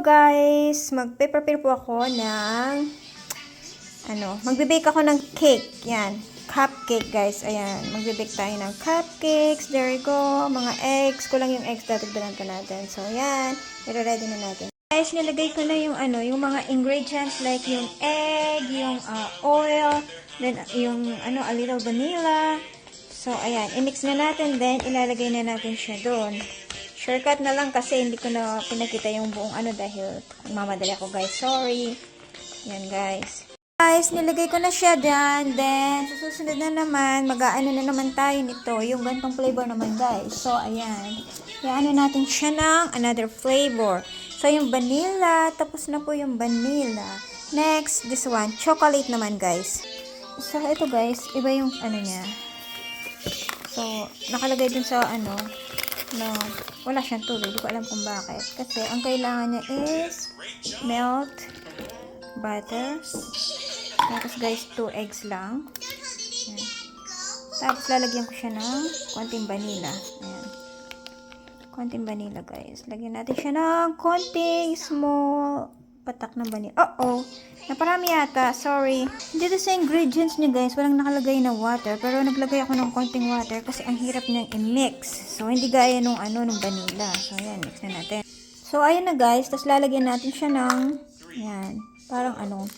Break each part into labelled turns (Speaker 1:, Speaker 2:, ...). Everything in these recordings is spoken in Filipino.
Speaker 1: guys! Magpe-prepare po ako ng ano, magbe-bake ako ng cake. Yan, cupcake guys. Ayan, magbe-bake tayo ng cupcakes. There you go. Mga eggs. Kulang yung eggs. Dadagdagan pa natin. So, yan. I-ready na natin. Guys, nilagay ko na yung ano, yung mga ingredients like yung egg, yung ah, oil, then yung ano, a little vanilla. So, ayan. I-mix na natin. Then, ilalagay na natin siya doon. Shortcut na lang kasi hindi ko na pinakita yung buong ano dahil mamadali ako guys. Sorry. Yan guys. Guys, nilagay ko na siya dyan. Then, susunod na naman, mag-aano na naman tayo nito. Yung gantong flavor naman guys. So, ayan. Iaano natin siya ng another flavor. So, yung vanilla. Tapos na po yung vanilla. Next, this one. Chocolate naman guys. So, ito guys. Iba yung ano niya. So, nakalagay dun sa ano, na wala siyang tubig. Hindi ko alam kung bakit. Kasi, ang kailangan niya is milk, butter, tapos guys, 2 eggs lang. Ayan. Tapos, lalagyan ko siya ng konting vanilla. Ayan. Konting vanilla, guys. Lagyan natin siya ng konting small patak ng vanilla. Uh-oh! Naparami yata. Sorry. Dito sa ingredients niya, guys, walang nakalagay na water. Pero naglagay ako ng konting water kasi ang hirap niyang i-mix. So, hindi gaya nung ano, nung vanilla. So, ayan. Mix na natin. So, ayun na, guys. Tapos, lalagyan natin siya ng, yan, parang ano,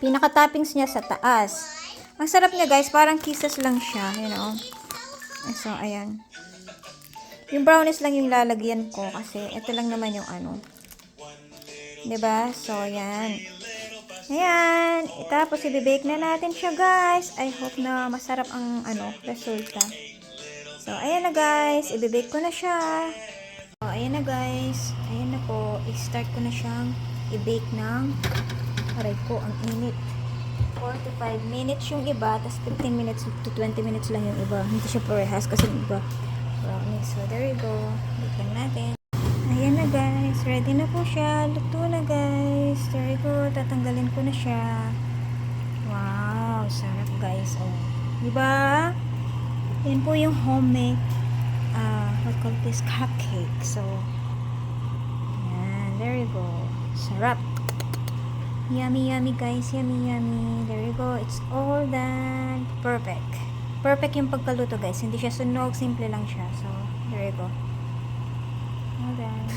Speaker 1: pinaka-toppings niya sa taas. Ang sarap niya, guys. Parang kisses lang siya, you know. So, ayan. Yung brownies lang yung lalagyan ko kasi ito lang naman yung ano. 'Di ba? So, ayan. Ayan. Tapos, i-bake na natin siya, guys. I hope na masarap ang, ano, resulta. So, ayan na, guys. I-bake ko na siya. So, ayan na, guys. Ayan na po. I-start ko na siyang i-bake ng aray ko, ang init. 45 minutes yung iba, tapos 15 minutes to 20 minutes lang yung iba. Hindi siya parehas kasi yung iba brownies. So, there you go. Lang natin. Ayan na guys, ready na po siya. Luto tatanggalin ko na siya. Wow, sarap guys. Oh. Diba? Yan po yung homemade uh, what call this cupcake. So, yan, there you go. Sarap. Yummy, yummy guys. Yummy, yummy. There you go. It's all done. Perfect. Perfect yung pagkaluto guys. Hindi siya sunog. Simple lang siya. So, there you go. All done.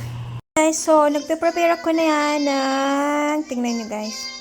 Speaker 1: Guys, so, nagpe-prepare ako na yan ng, tingnan nyo guys.